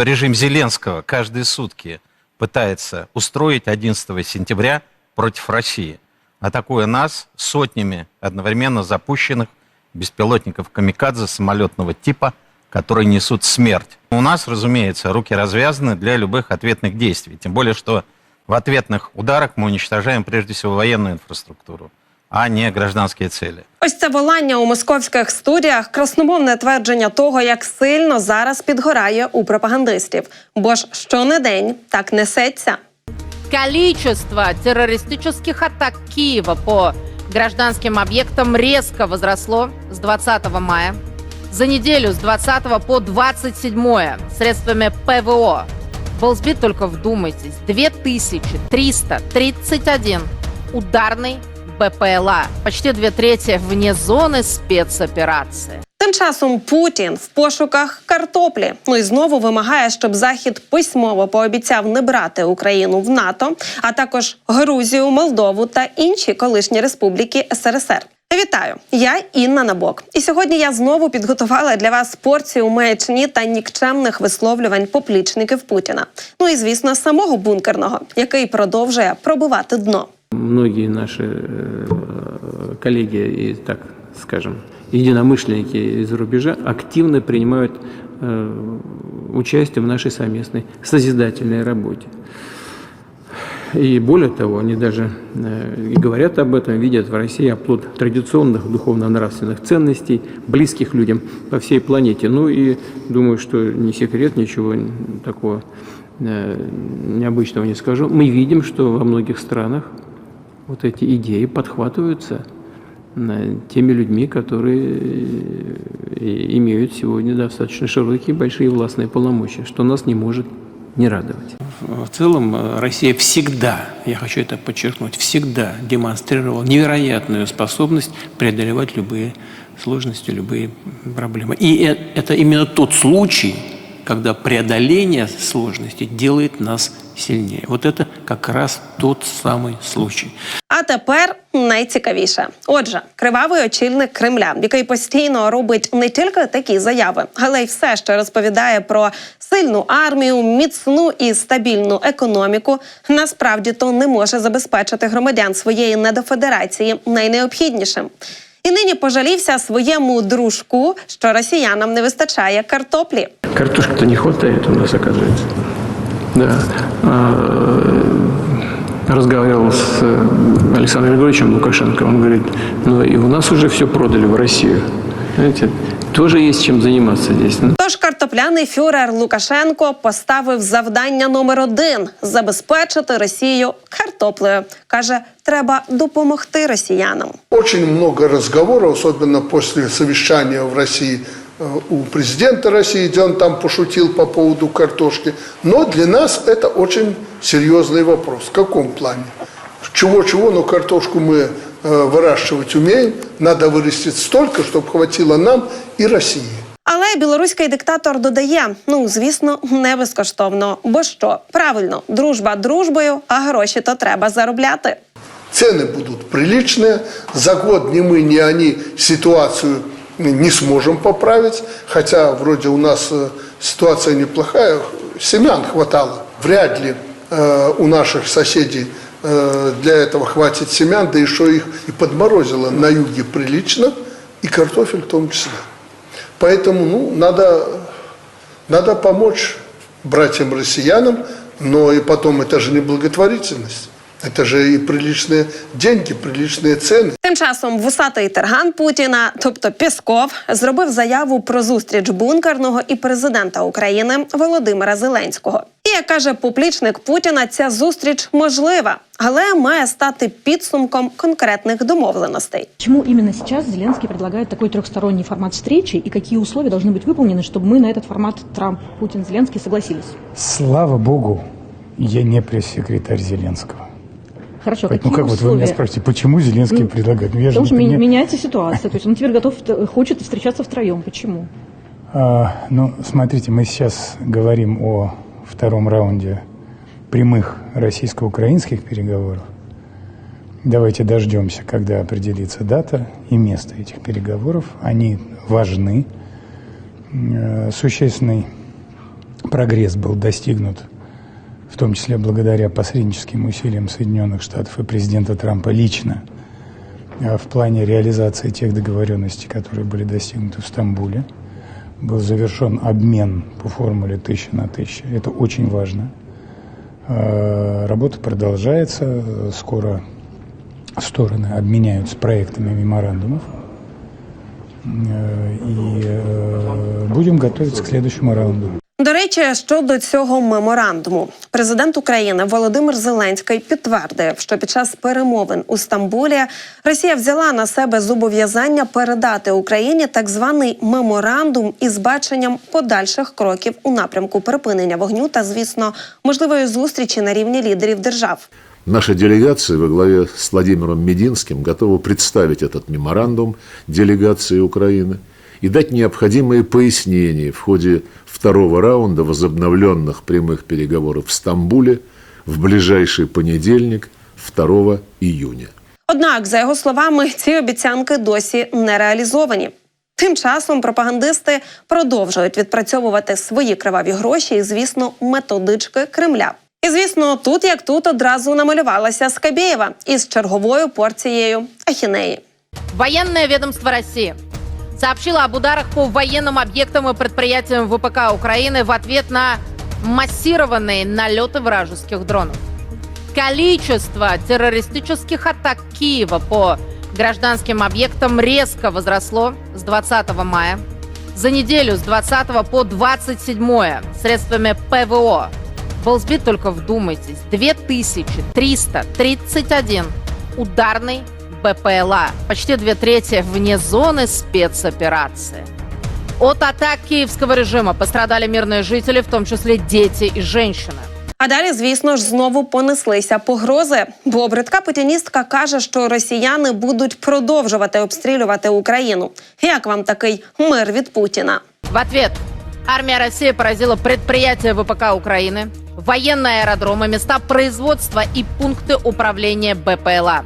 Режим Зеленского каждые сутки пытается устроить 11 сентября против России, атакуя нас сотнями одновременно запущенных беспилотников «Камикадзе» самолетного типа, которые несут смерть. У нас, разумеется, руки развязаны для любых ответных действий. Тем более, что в ответных ударах мы уничтожаем прежде всего военную инфраструктуру, а не гражданские цели. Ось це волання у московських студіях красномовне твердження того, як сильно зараз підгорає у пропагандистів. Бо ж що не день, так несеться. Количество террористических атак Киева по гражданским объектам резко возросло с 20 мая. За неделю с 20 по 27 средствами ПВО был сбит, только вдумайтесь, 2331 ударный БПЛА. Почти две трети вне зоны спецоперации. Тим часом Путін в пошуках картоплі. Ну і знову вимагає, щоб Захід письмово пообіцяв не брати Україну в НАТО, а також Грузію, Молдову та інші колишні республіки СРСР. Вітаю, я Інна Набок. І сьогодні я знову підготувала для вас порцію маячні та нікчемних висловлювань поплічників Путіна. Ну і звісно, самого бункерного, який продовжує пробивати дно. Многие наши э, коллеги и, так скажем, единомышленники из-за рубежа активно принимают э, участие в нашей совместной созидательной работе. И более того, они даже э, и говорят об этом, видят в России оплот традиционных духовно-нравственных ценностей, близких людям по всей планете. Ну и думаю, что не секрет, ничего такого необычного не скажу. Мы видим, что во многих странах вот эти идеи подхватываются э, теми людьми, которые э, имеют сегодня достаточно широкие, большие властные полномочия, что нас не может не радовать. В целом э, Россия всегда, я хочу это подчеркнуть, всегда демонстрировала невероятную способность преодолевать любые сложности, любые проблемы. И это именно тот случай, когда преодоление сложностей делает нас сильнее. Вот это как раз тот самый случай. А тепер найцікавіше. Отже, кривавий очільник Кремля, який постійно робить не тільки такі заяви, але й все, що розповідає про сильну армію, міцну і стабільну економіку, насправді то не може забезпечити громадян своєї недофедерації найнеобхіднішим. І нині пожалівся своєму дружку, що росіянам не вистачає картоплі. Картошки-то не хватает у нас, оказывается. Да. А, Разговаривал с э, Александром Григорьевичем Лукашенко. Он говорит, ну и у нас уже все продали в Россию. Знаете, тоже есть чем заниматься здесь. Ну, Тож картопляний фюрер Лукашенко поставив завдання номер один забезпечити Росію картоплею. каже, треба допомогти росіянам. Очень много разговоров, особенно после совещания в России э, у президента России, где он там пошутил по поводу картошки. Но для нас это очень серьезный вопрос. В каком плане? Чего-чего, но картошку мы э, выращивать умеем. Надо вырастить столько, чтобы хватило нам и России. Але білоруський диктатор додає: ну звісно, не безкоштовно. Бо що правильно, дружба дружбою, а гроші то треба заробляти. Цены будут приличные. За год ни мы, ни они ситуацию не сможем поправить. Хотя вроде у нас э, ситуация неплохая. Семян хватало. Вряд ли э, у наших соседей э, для этого хватит семян. Да еще их и подморозило на юге прилично. И картофель в том числе. Поэтому ну, надо, надо помочь братьям-россиянам. Но и потом это же не благотворительность. Это же и приличные деньги, приличные цены. Тим часом вусатий терган Путіна, тобто Пєсков, зробив заяву про зустріч бункерного і президента України Володимира Зеленського. І як каже поплічник Путіна, ця зустріч можлива, але має стати підсумком конкретних домовленостей. Почему именно сейчас Зеленский предлагает такой трехсторонний формат встречи и какие условия должны быть выполнены, чтобы мы на этот формат Трамп, Путин, Зеленский согласились? Слава богу, я не пресс-секретарь Зеленского. Хорошо, Поэтому какие как вот вы условия? меня спрашиваете, почему Зеленский Ну, предлагает? Ну, я же Потому что не меняется ситуация. То есть он теперь готов, т- хочет встречаться втроем. Почему? А, ну, смотрите, мы сейчас говорим о втором раунде прямых российско-украинских переговоров. Давайте дождемся, когда определится дата и место этих переговоров. Они важны. Э, Существенный прогресс был достигнут, в том числе благодаря посредническим усилиям Соединенных Штатов и президента Трампа лично, а в плане реализации тех договоренностей, которые были достигнуты в Стамбуле. Был завершен обмен по формуле тысяча на тысячу. Это очень важно. Э, Работа продолжается. Скоро стороны обменяются проектами меморандумов. Э, И будем готовиться к следующему раунду. До речі, щодо цього меморандуму, президент України Володимир Зеленський підтвердив, що під час перемовин у Стамбулі Росія взяла на себе зобов'язання передати Україні так званий меморандум із баченням подальших кроків у напрямку припинення вогню та, звісно, можливої зустрічі на рівні лідерів держав. Наша делегация во главе с Владимиром Мединским готова представить этот меморандум делегации Украины и дать необходимые пояснения в ходе второго раунда возобновленных прямых переговоров в Стамбуле в ближайший понедельник, 2 июня. Однак, за його словами, ці обіцянки досі не реалізовані. Тим часом пропагандисти продовжують відпрацьовувати свої криваві гроші і, звісно, методички Кремля. І звісно, тут як тут одразу намалювалася Скабєєва із черговою порцією ахінеї. Военное ведомство России сообщило об ударах по военным объектам и предприятиям ВПК Украины в ответ на массированные налеты вражеских дронов. Количество террористических атак Киева по гражданским объектам резко возросло с 20 мая. За неделю с 20 по 27 средствами ПВО был сбит, только вдумайтесь, 2331 ударный БПЛА. Почти две трети вне зоны спецоперации. От атак киевского режима пострадали мирные жители, в том числе дети и женщины. А далі, звісно ж, знову понеслися погрози. Бо бридка путіністка каже, що росіяни будуть продовжувати обстрілювати Україну. Як вам такий мир від Путіна? В ответ армия России поразила предприятия ВПК Украины, военные аэродромы, места производства и пункты управления БПЛА.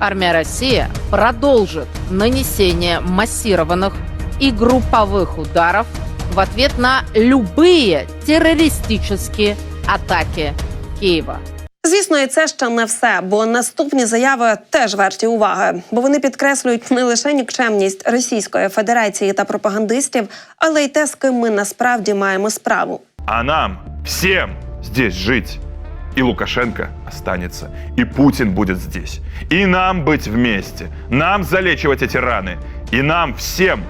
Армия России продолжит нанесение массированных и групповых ударов в ответ на любые террористические атаки Киева. Звісно, і це ще не все, бо наступні заяви теж варті уваги, бо вони підкреслюють не лише нікчемність Російської Федерації та пропагандистів, але й те, з ким ми насправді маємо справу. А нам всем здесь жить. И Лукашенко останется, и Путин будет здесь. И нам быть вместе, нам залечивать эти раны, и нам всем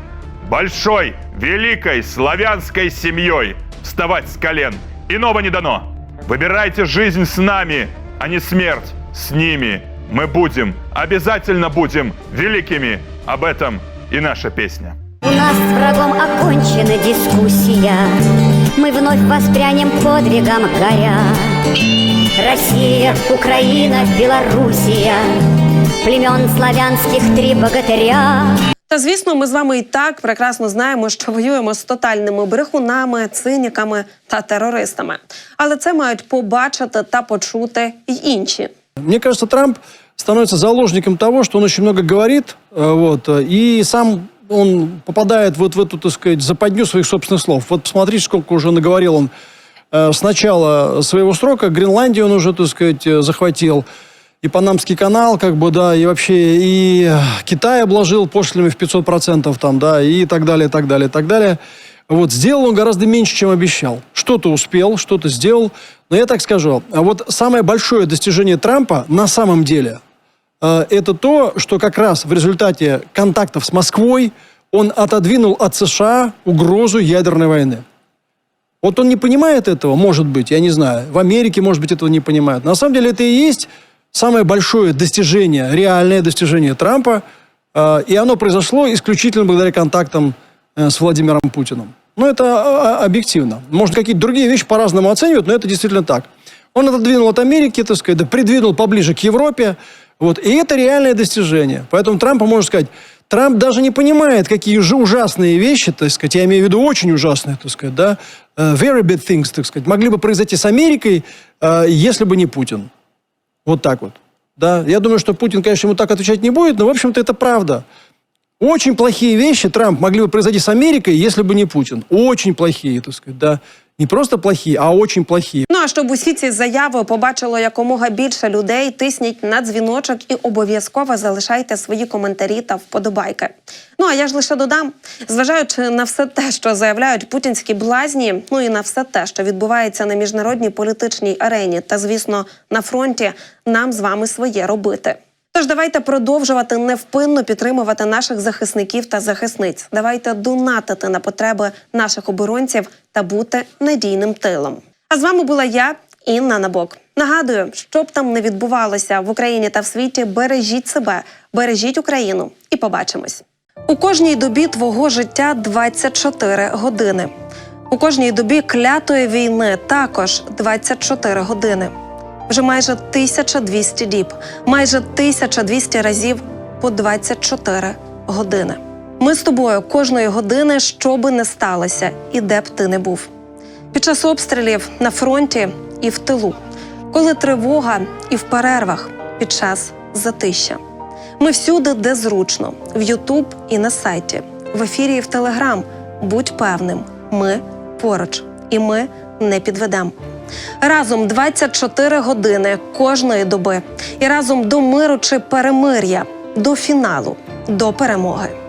большой, великой славянской семьей вставать с колен. Иного не дано. Выбирайте жизнь с нами, а не смерть с ними. Мы будем, обязательно будем великими. Об этом и наша песня. У нас с врагом окончена дискуссия Мы вновь воспрянем подвигом горя Россия, Украина, Белоруссия Племен славянских три богатыря Та звісно, ми з вами і так прекрасно знаємо, що воюємо з тотальними брехунами, циніками та терористами. Але це мають побачити та почути й інші. Мне кажется, Трамп становится заложником того, что он очень много говорит, э, вот, э, и сам он попадает вот в эту, так сказать, западню своих собственных слов. Вот посмотрите, сколько уже наговорил он э, с начала своего срока. Гренландию он уже, так сказать, э, захватил. И Панамский канал, как бы, да, и вообще, и Китай обложил пошлинами в 500%, там, да, и так далее, так далее, так далее. Вот, сделал он гораздо меньше, чем обещал. Что-то успел, что-то сделал. Но я так скажу, а вот самое большое достижение Трампа на самом деле э, это то, что как раз в результате контактов с Москвой он отодвинул от США угрозу ядерной войны. Вот он не понимает этого, может быть, я не знаю. В Америке, может быть, этого не понимают. На самом деле это и есть самое большое достижение, реальное достижение Трампа. э, И оно произошло исключительно благодаря контактам э, с Владимиром Путиным. Ну, это а, объективно. Может, какие-то другие вещи по-разному оценивают, но это действительно так. Он отодвинул от Америки, так сказать, да, придвинул поближе к Европе. Вот, и это реальное достижение. Поэтому Трампа можно сказать, Трамп даже не понимает, какие же ужасные вещи, так сказать, я имею в виду очень ужасные, так сказать, да, э, very bad things, так сказать, могли бы произойти с Америкой, э, если бы не Путин. Вот так вот. Да, я думаю, что Путин, конечно, ему так отвечать не будет, но, в общем-то, это правда. Очень плохие вещи, Трамп, могли бы произойти с Америкой, если бы не Путин. Очень плохие, так сказать, да. Не просто плохие, а очень плохие. Ну а щоб усі ці заяви побачило якомога більше людей, тисніть на дзвіночок і обов'язково залишайте свої коментарі та вподобайки. Ну а я ж лише додам, зважаючи на все те, що заявляють путінські блазні, ну і на все те, що відбувається на міжнародній політичній арені, та звісно на фронті, нам з вами своє робити. Тож давайте продовжувати невпинно підтримувати наших захисників та захисниць. Давайте донатити на потреби наших оборонців та бути надійним тилом. А з вами була я, Інна Набок. Нагадую, що б там не відбувалося в Україні та в світі, бережіть себе, бережіть Україну і побачимось. У кожній добі твого життя 24 години. У кожній добі клятої війни також 24 години. Вже майже 1200 діб, майже 1200 разів по 24 години. Ми з тобою кожної години, що би не сталося, і де б ти не був. Під час обстрілів на фронті і в тилу, коли тривога і в перервах під час затища. Ми всюди, де зручно, в Ютуб і на сайті, в ефірі і в Телеграм. Будь певним, ми поруч, і ми не підведемо. Разом 24 години кожної доби, і разом до миру чи перемир'я, до фіналу, до перемоги.